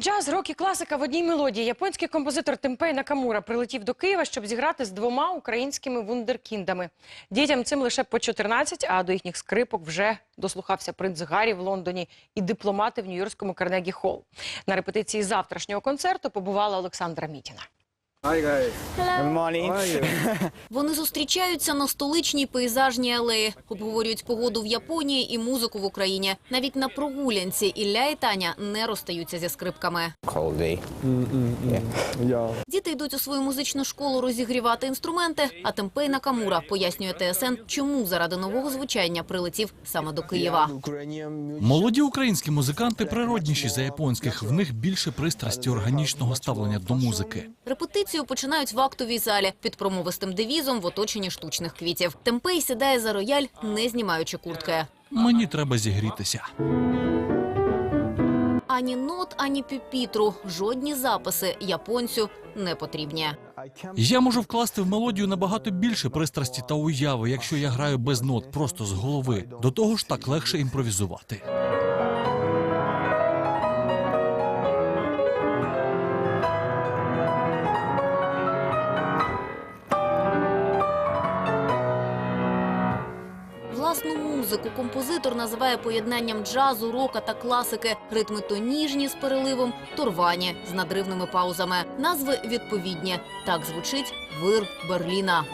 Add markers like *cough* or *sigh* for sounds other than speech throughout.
Джаз, рок і класика в одній мелодії. Японський композитор Темпей Накамура прилетів до Києва, щоб зіграти з двома українськими вундеркіндами. Дітям цим лише по 14, а до їхніх скрипок вже дослухався принц Гаррі в Лондоні і дипломати в Нью-Йоркському Карнегі Холл. На репетиції завтрашнього концерту побувала Олександра Мітіна. Hi guys. Good morning. How are you? *laughs* Вони зустрічаються на столичній пейзажній алеї, обговорюють погоду в Японії і музику в Україні. Навіть на прогулянці Ілля і Таня не розстаються зі скрипками. Cold day. *laughs* Yeah. Діти йдуть у свою музичну школу розігрівати інструменти. А Темпей Накамура пояснює ТСН, чому заради нового звучання прилетів саме до Києва. Молоді українські музиканти природніші за японських. В них більше пристрасті органічного ставлення до музики. Репетицію починають в актовій залі під промовистим девізом в оточенні штучних квітів. Темпей сідає за рояль, не знімаючи куртки. Мені треба зігрітися. Ані нот, ані пюпітру, жодні записи японцю не потрібні. Я можу вкласти в мелодію набагато більше пристрасті та уяви, якщо я граю без нот, просто з голови. До того ж, так легше імпровізувати. Власну музику композитор називає поєднанням джазу, рока та класики. Ритми то ніжні з переливом, то рвані з надривними паузами. Назви відповідні. Так звучить вир Берліна.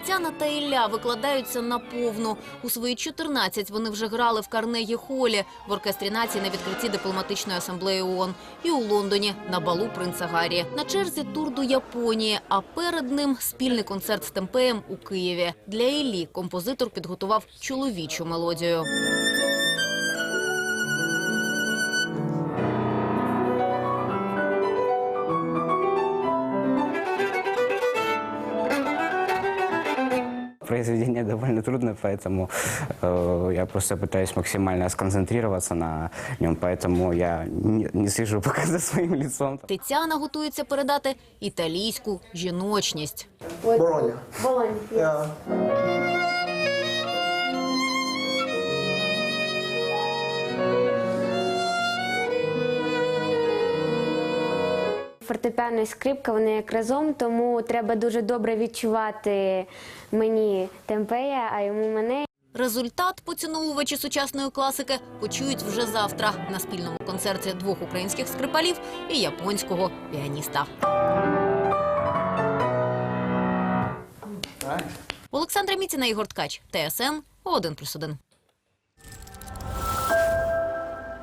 Тетяна та Ілля викладаються на повну. У свої 14 вони вже грали в Карнегі Холі в оркестрі нації на відкритті дипломатичної асамблеї ООН і у Лондоні на балу принца Гаррі. На черзі тур до Японії, а перед ним спільний концерт з Темпеєм у Києві. Для Іллі композитор підготував чоловічу мелодію. Произведение довольно трудное, поэтому э, я просто пытаюсь максимально сконцентрироваться на нем, поэтому я не, не слежу *laughs* пока за своим лицом. Тетяна готується передати італійську жіночність. Bologna. Yeah. Фортепіано і скрипка вони як разом, тому треба дуже добре відчувати мені темпея, а йому мене. Результат поціновувачі сучасної класики почують вже завтра на спільному концерті двох українських скрипалів і японського піаніста. Олександра Міціна, Ігор Ткач, ТСН 1+,1.